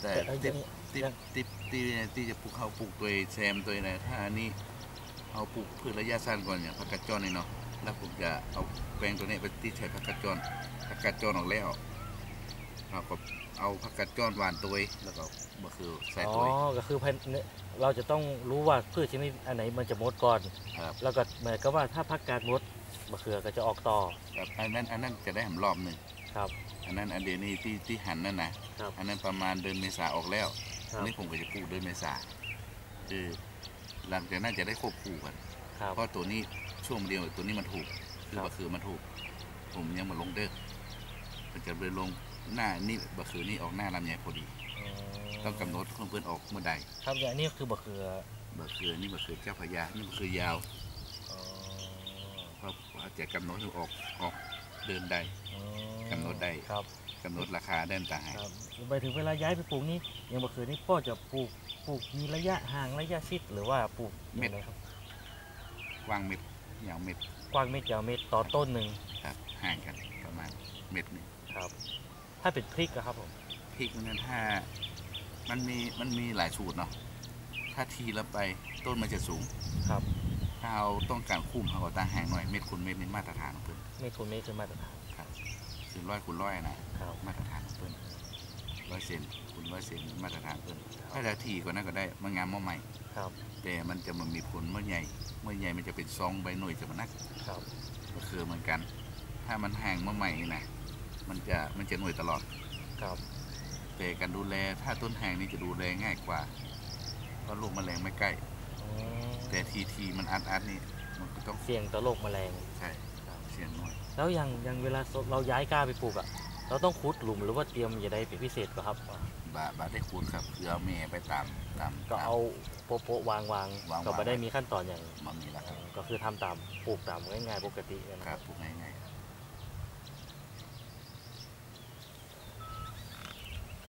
แต่แต่ไอ้ติดนี่ติดยังติดที่ที่จะปลูกเขาปลูกตัวแซมตัวไหนถ้าอันนี้เอาปลูกพืชระยะสั้นก่อนอย่างผักกาดจอนนี่เนาะแล้วผมจะเอาแปลงตัวนี้ไปติดใช้ผักกาดจอนผักกาดจอนออกแล้วเราก็เอาผักกาดจอนหวานตัวแล้วก็มาคือใส่อ๋อตัวก็คือภายในเราจะต้องรู้ว่าพืชชนิดอันไหนมันจะมดก่อนครับแล้วก็เหมือนกับว่าถ้าพักการมด มะเขือก็จะออกต่อครับอันนั้นอันนั้นจะได้หำรอบหนึ่งครับ อันนั้นอันเดียวนี่ที่ที่หันนั่นนะครับอันนั้นประมาณเดือนเมษาออกแล้วครัอับนนี้ผมก็จะปลูกเดือนเมษาคือหลังจากนั้นจะได้ควบคู่กัน ครับ เพราะตัวนี้ช่วงเดียวตัวนี้มันถูกคือครับบะคือมันถูก ผมยังมาลงเด้อมันจะไปลงหน้านี่บะคือนี่ออกหน้าลำไยพอดี ต้องกำหนดเพื่อนๆออกเมื่อใดครับอย่างนี้คือบะเขือบะคือนี่บะคือเจ้าพระยานี่บะคือยาวอ๋อ เพราะว่าจะกำหนดให้ออกออกเดินได้ อ๋อกำหนดได้ ครับกำหนดราคาได้ต่างหากครับไปถึงเวลาย้ายไปปลูกนี่อย่างมะเขือนี่พ่อจะปลูกปลูกมีระยะห่างระยะชิดหรือว่าปลูกยังไงครับกว้างเม็ดยาวเม็ดกว้างเมตรยาวเมตรต่อต้นหนึ่งครับห่างกันประมาณเม็ดหนึงครับ ถ้าเป็นพริกอะครับผมพริกนั้นถ้ามันมีมันมีหลายสูตรเนาะถ้าทีละไปต้นมันจะสูง ครับ ถ้าเราต้องการคุ้มเขาก็ตั้งห่างหน่อยเม็ดคูณเม็ดนี่มาตรฐานของเพิ่นเมตรคูณเมตรคือมาตรฐาน ครับคือร้อยคูณร้อยนะครับ มาตรฐานของเพิ่นร้อยเซนคูณร้อยเซนมาตรฐานเพิ่นถ้าจะทีกว่านั้นก็ได้มันงามมาใหม่ ครับ แต่มันจะมันมีผลเมื่อใหญ่ เมื่อใหญ่มันจะเป็นซองใบหน่วยจะมันนักครับ ก็คือเหมือนกัน ถ้ามันห่างเมื่อใหม่นี่นะมันจะมันจะหน่วยตลอด ครับ แต่การดูแลถ้าต้นแหงนี่จะดูแลง่ายกว่าเพราะลูกแมลงไม่ใกล้อืม แต่ทีทีมันอัดอัดนี่มันก็ต้องเสี่ยงต่อโรคแมลงใช่เสียงน้อยแล้วอย่างอย่างเวลาเราย้ายกล้าไปปลูกอะเราต้องขุดหลุมหรือว่าเตรียมอย่าได้เป็นพิเศษก็ครับบาบาได้คูณครับคือเอาเมย์ไปตามตามก็เอาโปะโปะวางวางวางก็ไม่ได้มีขั้นตอนอย่างมันมีแล้วครับก็คือทำตามปลูกตามง่ายๆปกตินะคครัรับบปลูกง่ายๆ